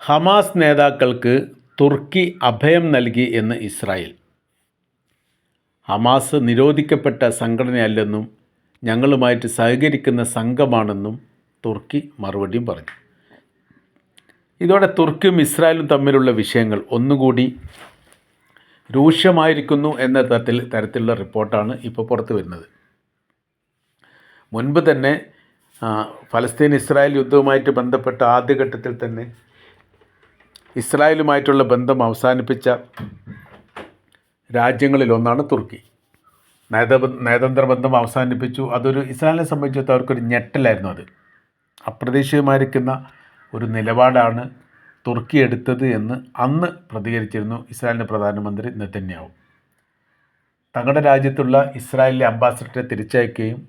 Hamas നേതാക്കൾക്ക് തുർക്കി അഭയം നൽകി എന്ന് ഇസ്രായേൽ. ഹമാസ് നിരോധിക്കപ്പെട്ട സംഘടനയല്ലെന്നും ഞങ്ങളുമായിട്ട് സഹകരിക്കുന്ന സംഘമാണെന്നും തുർക്കി മറുപടിയും പറഞ്ഞു. ഇതോടെ തുർക്കിയും ഇസ്രായേലും തമ്മിലുള്ള വിഷയങ്ങൾ ഒന്നുകൂടി രൂക്ഷമായിരിക്കുന്നു എന്ന തരത്തിൽ തരത്തിലുള്ള റിപ്പോർട്ടാണ് ഇപ്പോൾ പുറത്തു വരുന്നത്. മുൻപ് തന്നെ ഫലസ്തീൻ ഇസ്രായേൽ യുദ്ധവുമായിട്ട് ബന്ധപ്പെട്ട ആദ്യഘട്ടത്തിൽ തന്നെ ഇസ്രായേലുമായിട്ടുള്ള ബന്ധം അവസാനിപ്പിച്ച രാജ്യങ്ങളിലൊന്നാണ് തുർക്കി. നയത നയതന്ത്ര ബന്ധം അവസാനിപ്പിച്ചു. അതൊരു ഇസ്രായേലിനെ സംബന്ധിച്ചിടത്തോളം അവർക്കൊരു ഞെട്ടലായിരുന്നു അത്. അപ്രതീക്ഷിതമായിരിക്കുന്ന ഒരു നിലപാടാണ് തുർക്കി എടുത്തത് എന്ന് അന്ന് പ്രതികരിച്ചിരുന്നു ഇസ്രായേലിന്റെ പ്രധാനമന്ത്രി നെതന്യാഹു. തങ്ങളുടെ രാജ്യത്തുള്ള ഇസ്രായേലിലെ അംബാസഡറെ തിരിച്ചയക്കുകയും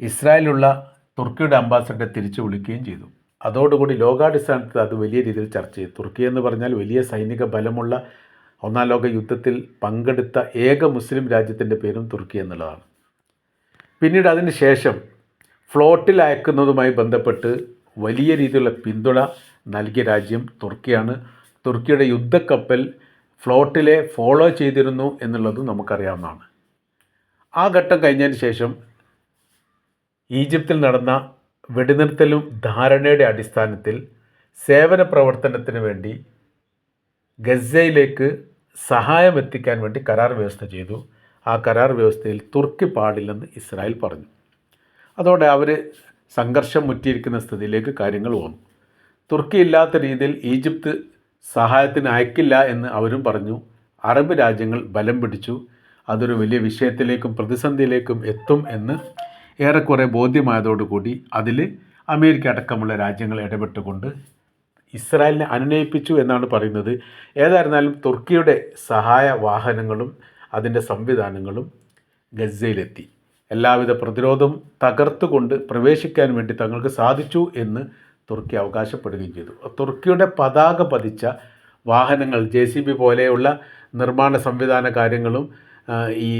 ഇസ്രായേലുള്ള തുർക്കിയുടെ അംബാസഡറെ തിരിച്ചു വിളിക്കുകയും ചെയ്തു. അതോടുകൂടി ലോകാടിസ്ഥാനത്തിൽ അത് വലിയ രീതിയിൽ ചർച്ച ചെയ്തു തുർക്കി എന്ന് പറഞ്ഞാൽ വലിയ സൈനിക ബലമുള്ള ഒന്നാം ലോക യുദ്ധത്തിൽ പങ്കെടുത്ത ഏക മുസ്ലിം രാജ്യത്തിന്റെ പേരും തുർക്കി എന്നുള്ളതാണ്. പിന്നീട് അതിന് ശേഷം ഫ്ലോട്ടിൽ അയക്കുന്നതുമായി ബന്ധപ്പെട്ട് വലിയ രീതിയിലുള്ള പിന്തുണ നൽകിയ രാജ്യം തുർക്കിയാണ്. തുർക്കിയുടെ യുദ്ധക്കപ്പൽ ഫ്ലോട്ടിലെ ഫോളോ ചെയ്തിരുന്നു എന്നുള്ളത് നമുക്കറിയാവുന്നതാണ്. ആ ഘട്ടം കഴിഞ്ഞതിന് ശേഷം ഈജിപ്തിൽ നടന്ന വെടിനിർത്തലും ധാരണയുടെ അടിസ്ഥാനത്തിൽ സേവന പ്രവർത്തനത്തിന് വേണ്ടി ഗസയിലേക്ക് സഹായം എത്തിക്കാൻ വേണ്ടി കരാർ വ്യവസ്ഥ ചെയ്തു. ആ കരാർ വ്യവസ്ഥയിൽ തുർക്കി പാടില്ലെന്ന് ഇസ്രായേൽ പറഞ്ഞു. അതോടെ അവർ സംഘർഷം മുറ്റിയിരിക്കുന്ന സ്ഥിതിയിലേക്ക് കാര്യങ്ങൾ വന്നു. തുർക്കി ഇല്ലാത്ത രീതിയിൽ ഈജിപ്ത് സഹായത്തിന് അയക്കില്ല എന്ന് അവരും പറഞ്ഞു. അറബ് രാജ്യങ്ങൾ ബലം പിടിച്ചു. അതൊരു വലിയ വിഷയത്തിലേക്കും പ്രതിസന്ധിയിലേക്കും എത്തും എന്ന് ഏറെക്കുറെ ബോധ്യമായതോടുകൂടി അതിൽ അമേരിക്ക അടക്കമുള്ള രാജ്യങ്ങൾ ഇടപെട്ടുകൊണ്ട് ഇസ്രായേലിനെ അനുനയിപ്പിച്ചു എന്നാണ് പറയുന്നത്. ഏതായിരുന്നാലും തുർക്കിയുടെ സഹായ വാഹനങ്ങളും അതിന്റെ സംവിധാനങ്ങളും ഗസയിലെത്തി. എല്ലാവിധ പ്രതിരോധം തകർത്തുകൊണ്ട് പ്രവേശിക്കാൻ വേണ്ടി തങ്ങൾക്ക് സാധിച്ചു എന്ന് തുർക്കി അവകാശപ്പെടുകയും ചെയ്തു. തുർക്കിയുടെ പതാക പതിച്ച വാഹനങ്ങൾ ജെ സി ബി പോലെയുള്ള നിർമ്മാണ സംവിധാന കാര്യങ്ങളും ഈ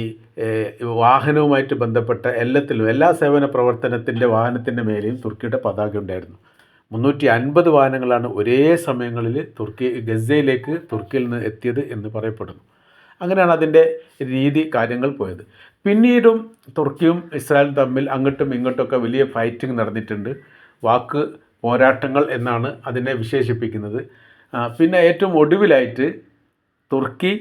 വാഹനവുമായിട്ട് ബന്ധപ്പെട്ട എല്ലാത്തിലും എല്ലാ സേവന പ്രവർത്തനത്തിന്റെ വാഹനത്തിന്റെ മേലെയും തുർക്കിയുടെ പതാക ഉണ്ടായിരുന്നു. മുന്നൂറ്റി അൻപത് വാഹനങ്ങളാണ് ഒരേ സമയങ്ങളിൽ തുർക്കി ഗസയിലേക്ക് തുർക്കിയിൽ നിന്ന് എത്തിയത് എന്ന് പറയപ്പെടുന്നു. അങ്ങനെയാണ് അതിന്റെ രീതി കാര്യങ്ങൾ പോയത്. പിന്നീടും തുർക്കിയും ഇസ്രായേലും തമ്മിൽ അങ്ങോട്ടും ഇങ്ങോട്ടുമൊക്കെ വലിയ ഫൈറ്റിംഗ് നടന്നിട്ടുണ്ട്. വാക്ക് പോരാട്ടങ്ങൾ എന്നാണ് അതിനെ വിശേഷിപ്പിക്കുന്നത്. പിന്നെ ഏറ്റവും ഒടുവിലായിട്ട് തുർക്കി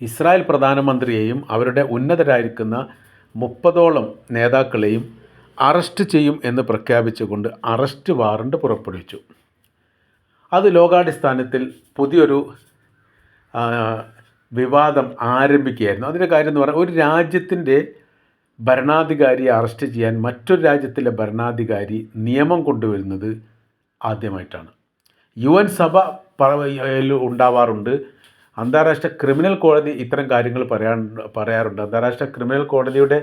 ഇസ്രായേൽ പ്രധാനമന്ത്രിയെയും അവരുടെ ഉന്നതരായിരിക്കുന്ന മുപ്പതോളം നേതാക്കളെയും അറസ്റ്റ് ചെയ്യും എന്ന് പ്രഖ്യാപിച്ചുകൊണ്ട് അറസ്റ്റ് വാറണ്ട് പുറപ്പെടുവിച്ചു. അത് ലോകാടിസ്ഥാനത്തിൽ പുതിയൊരു വിവാദം ആരംഭിക്കുകയായിരുന്നു. അതിന്റെ കാര്യം എന്ന് പറഞ്ഞാൽ ഒരു രാജ്യത്തിന്റെ ഭരണാധികാരിയെ അറസ്റ്റ് ചെയ്യാൻ മറ്റൊരു രാജ്യത്തിലെ ഭരണാധികാരി നിയമം കൊണ്ടുവരുന്നത് ആദ്യമായിട്ടാണ്. യു എൻ സഭ ഉണ്ടാവാറുണ്ട്. അന്താരാഷ്ട്ര ക്രിമിനൽ കോടതി ഇത്തരം കാര്യങ്ങൾ പറയാൻ പറയാറുണ്ട്. അന്താരാഷ്ട്ര ക്രിമിനൽ കോടതിയുടെ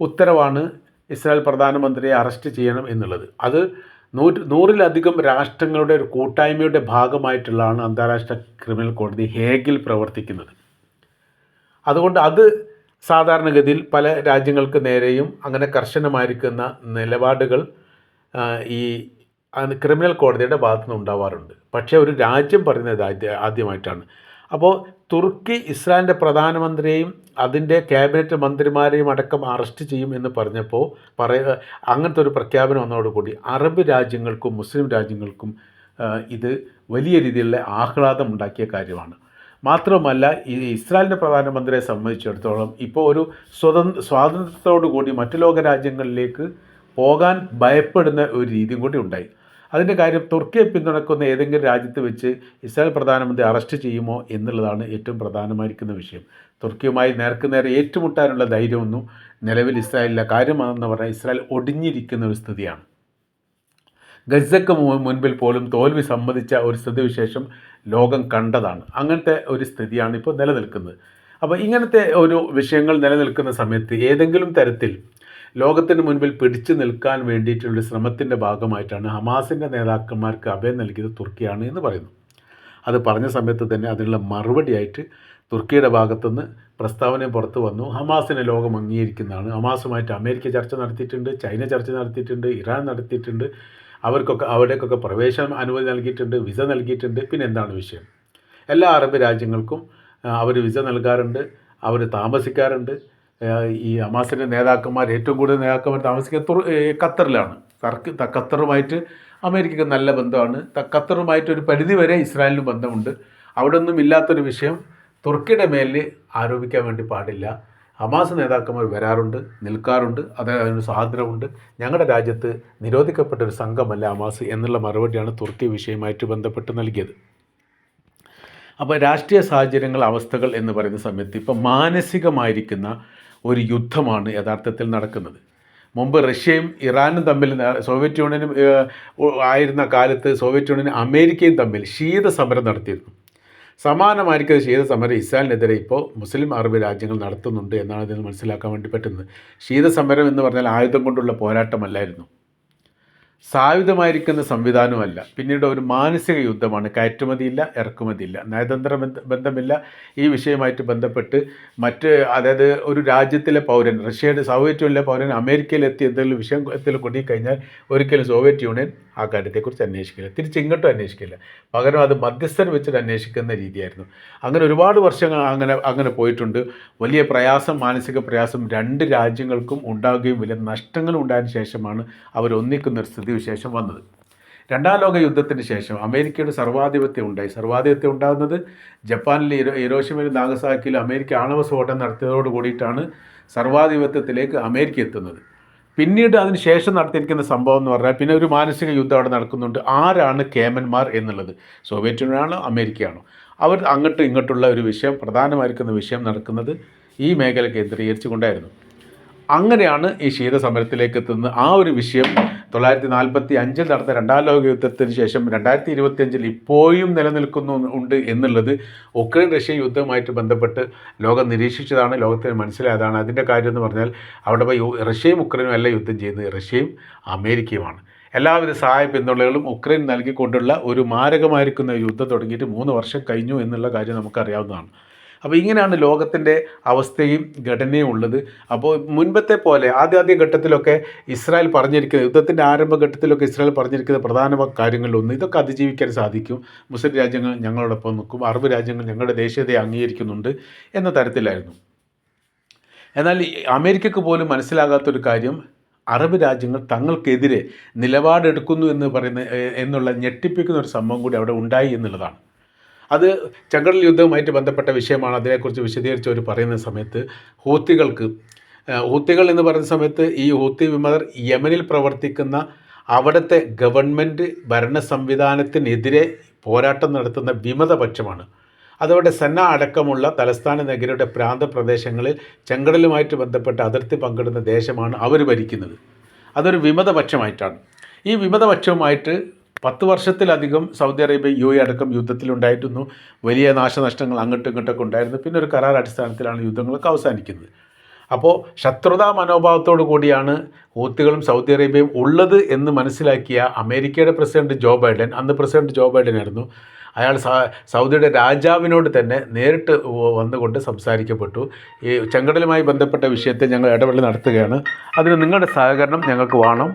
ഉത്തരവാണ് ഇസ്രായേൽ പ്രധാനമന്ത്രിയെ അറസ്റ്റ് ചെയ്യണം എന്നുള്ളത്. അത് നൂറ്റ് നൂറിലധികം രാഷ്ട്രങ്ങളുടെ ഒരു കൂട്ടായ്മയുടെ ഭാഗമായിട്ടുള്ളതാണ് അന്താരാഷ്ട്ര ക്രിമിനൽ കോടതി ഹേഗിൽ പ്രവർത്തിക്കുന്നത്. അതുകൊണ്ട് അത് സാധാരണഗതിയിൽ പല രാജ്യങ്ങൾക്ക് നേരെയും അങ്ങനെ കർശനമായിരിക്കുന്ന നിലപാടുകൾ ഈ ക്രിമിനൽ കോടതിയുടെ ഭാഗത്തു നിന്ന് ഉണ്ടാവാറുണ്ട്. പക്ഷേ ഒരു രാജ്യം പറയുന്നത് ആദ്യ ആദ്യമായിട്ടാണ്. അപ്പോൾ തുർക്കി ഇസ്രായേലിന്റെ പ്രധാനമന്ത്രിയെയും അതിന്റെ ക്യാബിനറ്റ് മന്ത്രിമാരെയും അടക്കം അറസ്റ്റ് ചെയ്യും എന്ന് പറഞ്ഞപ്പോൾ പറയ അങ്ങനത്തെ ഒരു പ്രഖ്യാപനം വന്നതോടുകൂടി അറബ് രാജ്യങ്ങൾക്കും മുസ്ലിം രാജ്യങ്ങൾക്കും ഇത് വലിയ രീതിയിലുള്ള ആഹ്ലാദം ഉണ്ടാക്കിയ കാര്യമാണ്. മാത്രമല്ല ഈ ഇസ്രായേലിന്റെ പ്രധാനമന്ത്രിയെ സംബന്ധിച്ചിടത്തോളം ഇപ്പോൾ ഒരു സ്വതന്ത്ര സ്വാതന്ത്ര്യത്തോടു കൂടി മറ്റു ലോക രാജ്യങ്ങളിലേക്ക് പോകാൻ ഭയപ്പെടുന്ന ഒരു രീതിയും കൂടി ഉണ്ടായി. അതിന്റെ കാര്യം തുർക്കിയെ പിന്തുണക്കുന്ന ഏതെങ്കിലും രാജ്യത്ത് വെച്ച് ഇസ്രായേൽ പ്രധാനമന്ത്രി അറസ്റ്റ് ചെയ്യുമോ എന്നുള്ളതാണ് ഏറ്റവും പ്രധാനമായിരിക്കുന്ന വിഷയം. തുർക്കിയുമായി നേർക്കുനേരെ ഏറ്റുമുട്ടാനുള്ള ധൈര്യമൊന്നും നിലവിൽ ഇസ്രായേലിലെ കാര്യമാണെന്ന് പറഞ്ഞാൽ ഇസ്രായേൽ ഒടിഞ്ഞിരിക്കുന്ന ഒരു സ്ഥിതിയാണ്. ഗസക്ക് മുൻപിൽ പോലും തോൽവി സംബന്ധിച്ച ഒരു സ്ഥിതിവിശേഷം ലോകം കണ്ടതാണ്. അങ്ങനത്തെ ഒരു സ്ഥിതിയാണ് ഇപ്പോൾ നിലനിൽക്കുന്നത്. അപ്പോൾ ഇങ്ങനത്തെ ഒരു വിഷയങ്ങൾ നിലനിൽക്കുന്ന സമയത്ത് ഏതെങ്കിലും തരത്തിൽ ലോകത്തിന് മുൻപിൽ പിടിച്ചു നിൽക്കാൻ വേണ്ടിയിട്ടുള്ള ശ്രമത്തിന്റെ ഭാഗമായിട്ടാണ് ഹമാസിന്റെ നേതാക്കന്മാർക്ക് അഭയം നൽകിയത് തുർക്കിയാണ് എന്ന് പറയുന്നു. അത് പറഞ്ഞ സമയത്ത് തന്നെ അതിനുള്ള മറുപടിയായിട്ട് തുർക്കിയുടെ ഭാഗത്തുനിന്ന് പ്രസ്താവന പുറത്തു വന്നു. ഹമാസിനെ ലോകം അംഗീകരിക്കുന്നതാണ്. ഹമാസുമായിട്ട് അമേരിക്ക ചർച്ച നടത്തിയിട്ടുണ്ട് ചൈന ചർച്ച നടത്തിയിട്ടുണ്ട് ഇറാൻ നടത്തിയിട്ടുണ്ട്. അവർക്കൊക്കെ അവിടേക്കൊക്കെ പ്രവേശനം അനുമതി നൽകിയിട്ടുണ്ട് വിസ നൽകിയിട്ടുണ്ട്. പിന്നെ എന്താണ് വിഷയം? എല്ലാ അറബ് രാജ്യങ്ങൾക്കും അവർ വിസ നൽകാറുണ്ട് അവർ താമസിക്കാറുണ്ട്. ഈ ഹമാസിന്റെ നേതാക്കന്മാർ ഏറ്റവും കൂടുതൽ നേതാക്കന്മാർ താമസിക്കുക ഖത്തറിലാണ്. ഖത്തറുമായിട്ട് അമേരിക്കക്ക് നല്ല ബന്ധമാണ്. ഖത്തറുമായിട്ട് ഒരു പരിധി വരെ ഇസ്രായേലിന് ബന്ധമുണ്ട്. അവിടെ ഒന്നും ഇല്ലാത്തൊരു വിഷയം തുർക്കിയുടെ മേലിൽ ആരോപിക്കാൻ വേണ്ടി പാടില്ല. ഹമാസ് നേതാക്കന്മാർ വരാറുണ്ട് നിൽക്കാറുണ്ട് അത് അതിന് സ്വാതന്ത്ര്യമുണ്ട്. ഞങ്ങളുടെ രാജ്യത്ത് നിരോധിക്കപ്പെട്ട ഒരു സംഘമല്ല അമാസ് എന്നുള്ള മറുപടിയാണ് തുർക്കി വിഷയമായിട്ട് ബന്ധപ്പെട്ട് നൽകിയത്. അപ്പോൾ രാഷ്ട്രീയ സാഹചര്യങ്ങൾ അവസ്ഥകൾ എന്ന് പറയുന്ന സമയത്ത് ഇപ്പം മാനസികമായിരിക്കുന്ന ഒരു യുദ്ധമാണ് യഥാർത്ഥത്തിൽ നടക്കുന്നത്. മുമ്പ് റഷ്യയും ഇറാനും തമ്മിൽ സോവിയറ്റ് യൂണിയനും ആയിരുന്ന കാലത്ത് സോവിയറ്റ് യൂണിയനും അമേരിക്കയും തമ്മിൽ ശീതസമരം നടത്തിയിരുന്നു. സമാനമായിരിക്കുന്ന ശീതസമരം ഇസ്രായേലിനെതിരെ ഇപ്പോൾ മുസ്ലിം അറബ് രാജ്യങ്ങൾ നടത്തുന്നുണ്ട് എന്നാണ് ഇതിന് മനസ്സിലാക്കാൻ വേണ്ടി പറ്റുന്നത്. ശീതസമരം എന്ന് പറഞ്ഞാൽ ആയുധം കൊണ്ടുള്ള പോരാട്ടമല്ലായിരുന്നു. സായുധമായിരിക്കുന്ന സംവിധാനമല്ല പിന്നീട് ഒരു മാനസിക യുദ്ധമാണ്. കയറ്റുമതിയില്ല ഇറക്കുമതിയില്ല. നയതന്ത്ര ബന്ധമില്ല. ഈ വിഷയമായിട്ട് ബന്ധപ്പെട്ട് മറ്റ് അതായത് ഒരു രാജ്യത്തിലെ പൗരൻ റഷ്യയുടെ സോവിയറ്റ് യൂണിയനിലെ പൗരൻ അമേരിക്കയിലെത്തി എന്തെങ്കിലും വിഷയത്തിൽ കുടുങ്ങിക്കഴിഞ്ഞാൽ ഒരിക്കലും സോവിയറ്റ് യൂണിയൻ ആ കാര്യത്തെക്കുറിച്ച് അന്വേഷിക്കില്ല. തിരിച്ചിങ്ങോട്ടും അന്വേഷിക്കില്ല. പകരം അത് മധ്യസ്ഥൻ വെച്ചിട്ട് അന്വേഷിക്കുന്ന രീതിയായിരുന്നു. അങ്ങനെ ഒരുപാട് വർഷങ്ങൾ അങ്ങനെ അങ്ങനെ പോയിട്ടുണ്ട്. വലിയ പ്രയാസം മാനസിക പ്രയാസം രണ്ട് രാജ്യങ്ങൾക്കും ഉണ്ടാകുകയും വലിയ നഷ്ടങ്ങളും ഉണ്ടായതിനു ശേഷമാണ് അവർ ഒന്നിക്കുന്ന ഒരു സ്ഥിതിവിശേഷം വന്നത്. രണ്ടാം ലോക യുദ്ധത്തിന് ശേഷം അമേരിക്കയുടെ സർവാധിപത്യം ഉണ്ടായി. സർവാധിപത്യം ഉണ്ടാകുന്നത് ജപ്പാനിലെ ഇരോ ഇരോഷിമയിലും നാഗസാക്കിയിലും അമേരിക്ക ആണവ സ്ഫോടനം നടത്തിയതോട് കൂടിയിട്ടാണ് സർവാധിപത്യത്തിലേക്ക് അമേരിക്ക എത്തുന്നത്. പിന്നീട് അതിന് ശേഷം നടത്തിയിരിക്കുന്ന സംഭവം എന്ന് പറഞ്ഞാൽ പിന്നെ ഒരു മാനസിക യുദ്ധം അവിടെ നടക്കുന്നുണ്ട്. ആരാണ് കേമന്മാർ എന്നുള്ളത്? സോവിയറ്റ് യൂണിയനാണോ അമേരിക്കയാണോ? അവർ അങ്ങോട്ടും ഇങ്ങോട്ടുള്ള ഒരു വിഷയം പ്രധാനമായിരിക്കുന്ന വിഷയം നടക്കുന്നത് ഈ മേഖല കേന്ദ്രീകരിച്ചു കൊണ്ടായിരുന്നു അങ്ങനെയാണ് ഈ ശീതസമരത്തിലേക്ക് എത്തുന്ന ആ ഒരു വിഷയം തൊള്ളായിരത്തി നാൽപ്പത്തി അഞ്ചിൽ നടന്ന രണ്ടാം ലോക യുദ്ധത്തിന് ശേഷം രണ്ടായിരത്തി ഇരുപത്തി അഞ്ചിൽ ഇപ്പോഴും നിലനിൽക്കുന്നു ഉണ്ട് എന്നുള്ളത് ഉക്രൈൻ റഷ്യ യുദ്ധവുമായിട്ട് ബന്ധപ്പെട്ട് ലോകം നിരീക്ഷിച്ചതാണ് ലോകത്തിന് മനസ്സിലായതാണ്. അതിന്റെ കാര്യം എന്ന് പറഞ്ഞാൽ അവിടെ റഷ്യയും ഉക്രൈനും അല്ല യുദ്ധം ചെയ്യുന്നത്. റഷ്യയും അമേരിക്കയുമാണ്. എല്ലാവിധ സഹായ പിന്തുണകളും ഉക്രൈൻ നൽകിക്കൊണ്ടുള്ള ഒരു മാരകമായിരിക്കുന്ന യുദ്ധം തുടങ്ങിയിട്ട് മൂന്ന് വർഷം കഴിഞ്ഞു എന്നുള്ള കാര്യം നമുക്കറിയാവുന്നതാണ്. അപ്പോൾ ഇങ്ങനെയാണ് ലോകത്തിന്റെ അവസ്ഥയും ഘടനയും ഉള്ളത്. അപ്പോൾ മുൻപത്തെ പോലെ ആദ്യ ഘട്ടത്തിലൊക്കെ ഇസ്രായേൽ പറഞ്ഞിരിക്കുന്ന യുദ്ധത്തിന്റെ ആരംഭഘട്ടത്തിലൊക്കെ ഇസ്രായേൽ പറഞ്ഞിരിക്കുന്ന പ്രധാന കാര്യങ്ങളിലൊന്ന് ഇതൊക്കെ അതിജീവിക്കാൻ സാധിക്കും. മുസ്ലിം രാജ്യങ്ങൾ ഞങ്ങളോടൊപ്പം നിൽക്കും അറബ് രാജ്യങ്ങൾ ഞങ്ങളുടെ ദേശീയതയെ അംഗീകരിക്കുന്നുണ്ട് എന്ന തരത്തിലായിരുന്നു. എന്നാൽ അമേരിക്കക്ക് പോലും മനസ്സിലാകാത്തൊരു കാര്യം അറബ് രാജ്യങ്ങൾ തങ്ങൾക്കെതിരെ നിലപാടെടുക്കുന്നു എന്ന് പറയുന്ന എന്നുള്ള ഞെട്ടിപ്പിക്കുന്ന ഒരു സംഭവം കൂടി അവിടെ ഉണ്ടായി എന്നുള്ളതാണ്. അത് ചങ്കടൽ യുദ്ധവുമായിട്ട് ബന്ധപ്പെട്ട വിഷയമാണ്. അതിനെക്കുറിച്ച് വിശദീകരിച്ച് അവർ പറയുന്ന സമയത്ത് ഹൂത്തികൾക്ക് ഹൂത്തികൾ എന്ന് പറയുന്ന സമയത്ത് ഈ ഹൂത്തി വിമതർ യമനിൽ പ്രവർത്തിക്കുന്ന അവിടുത്തെ ഗവൺമെന്റ് ഭരണ സംവിധാനത്തിനെതിരെ പോരാട്ടം നടത്തുന്ന വിമതപക്ഷമാണ്. അതോടെ സന്ന അടക്കമുള്ള തലസ്ഥാന നഗരിയുടെ പ്രാന്തപ്രദേശങ്ങളിൽ ചെങ്കടലുമായിട്ട് ബന്ധപ്പെട്ട അതിർത്തി പങ്കിടുന്ന ദേശമാണ് അവർ ഭരിക്കുന്നത്. അതൊരു വിമതപക്ഷമായിട്ടാണ്. ഈ വിമതപക്ഷവുമായിട്ട് പത്ത് വർഷത്തിലധികം സൗദി അറേബ്യ യു എ അടക്കം യുദ്ധത്തിലുണ്ടായിരുന്നു. വലിയ നാശനഷ്ടങ്ങൾ അങ്ങോട്ടും ഇങ്ങോട്ടൊക്കെ ഉണ്ടായിരുന്നു. പിന്നെ ഒരു കരാർ അടിസ്ഥാനത്തിലാണ് യുദ്ധങ്ങളൊക്കെ അവസാനിക്കുന്നത്. അപ്പോൾ ശത്രുതാ മനോഭാവത്തോടു കൂടിയാണ് ഹൂത്തികളും സൗദി അറേബ്യയും ഉള്ളത് എന്ന് മനസ്സിലാക്കിയ അമേരിക്കയുടെ പ്രസിഡന്റ് ജോ ബൈഡൻ. അന്ന് പ്രസിഡന്റ് ജോ ബൈഡൻ ആയിരുന്നു. അയാൾ സൗദിയുടെ രാജാവിനോട് തന്നെ നേരിട്ട് വന്നുകൊണ്ട് സംസാരിക്കപ്പെട്ടു. ഈ ചെങ്കടലുമായി ബന്ധപ്പെട്ട വിഷയത്തെ ഞങ്ങൾ ഇടപെടൽ നടത്തുകയാണ്. അതിന് നിങ്ങളുടെ സഹകരണം ഞങ്ങൾക്ക് വേണം.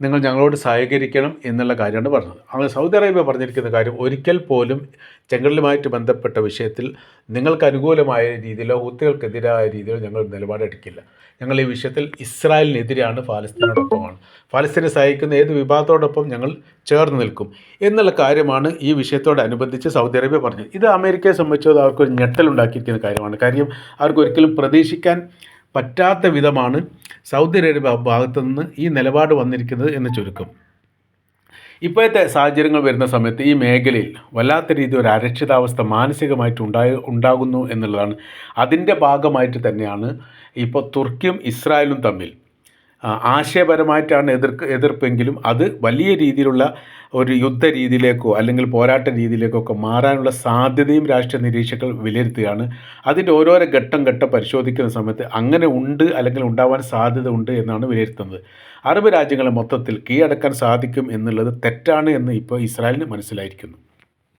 നിങ്ങൾ ഞങ്ങളോട് സഹകരിക്കണം എന്നുള്ള കാര്യമാണ് പറഞ്ഞത്. അങ്ങനെ സൗദി അറേബ്യ പറഞ്ഞിരിക്കുന്ന കാര്യം ഒരിക്കൽ പോലും ചെങ്കടലുമായിട്ട് ബന്ധപ്പെട്ട വിഷയത്തിൽ നിങ്ങൾക്ക് അനുകൂലമായ രീതിയിലോ ഹൂത്തികൾക്കെതിരായ രീതിയിലോ ഞങ്ങൾ നിലപാടെടുക്കില്ല. ഞങ്ങൾ ഈ വിഷയത്തിൽ ഇസ്രായേലിനെതിരെയാണ് ഫാലസ്തീനോടൊപ്പമാണ്. ഫലസ്തീനെ സഹായിക്കുന്ന ഏത് വിഭാഗത്തോടൊപ്പം ഞങ്ങൾ ചേർന്ന് നിൽക്കും എന്നുള്ള കാര്യമാണ് ഈ വിഷയത്തോടനുബന്ധിച്ച് സൗദി അറേബ്യ പറഞ്ഞത്. ഇത് അമേരിക്കയെ സംബന്ധിച്ചത് അവർക്കൊരു ഞെട്ടലുണ്ടാക്കിയിരിക്കുന്ന കാര്യമാണ്. കാര്യം അവർക്ക് ഒരിക്കലും പ്രതീക്ഷിക്കാൻ പറ്റാത്ത വിധമാണ് സൗദി അറേബ്യ ഭാഗത്തു നിന്ന് ഈ നിലപാട് വന്നിരിക്കുന്നത് എന്ന് ചുരുക്കം. ഇപ്പോഴത്തെ സാഹചര്യങ്ങൾ വരുന്ന സമയത്ത് ഈ മേഖലയിൽ വല്ലാത്ത രീതി ഒരു അരക്ഷിതാവസ്ഥ മാനസികമായിട്ട് ഉണ്ടായി ഉണ്ടാകുന്നു എന്നുള്ളതാണ്. അതിന്റെ ഭാഗമായിട്ട് തന്നെയാണ് ഇപ്പോൾ തുർക്കിയും ഇസ്രായേലും തമ്മിൽ ആശയപരമായിട്ടാണ് എതിർക്ക് എതിർപ്പെങ്കിലും അത് വലിയ രീതിയിലുള്ള ഒരു യുദ്ധ രീതിയിലേക്കോ അല്ലെങ്കിൽ പോരാട്ട രീതിയിലേക്കോ ഒക്കെ മാറാനുള്ള സാധ്യതയും രാഷ്ട്രീയ നിരീക്ഷകർ വിലയിരുത്തുകയാണ്. അതിന്റെ ഓരോരോ ഘട്ടം ഘട്ടം പരിശോധിക്കുന്ന സമയത്ത് അങ്ങനെ ഉണ്ട് അല്ലെങ്കിൽ ഉണ്ടാവാൻ സാധ്യത ഉണ്ട് എന്നാണ് വിലയിരുത്തുന്നത്. അറബ് രാജ്യങ്ങളെ മൊത്തത്തിൽ കീഴടക്കാൻ സാധിക്കും എന്നുള്ളത് തെറ്റാണ് എന്ന് ഇപ്പോൾ ഇസ്രായേലിന് മനസ്സിലായിരിക്കുന്നു.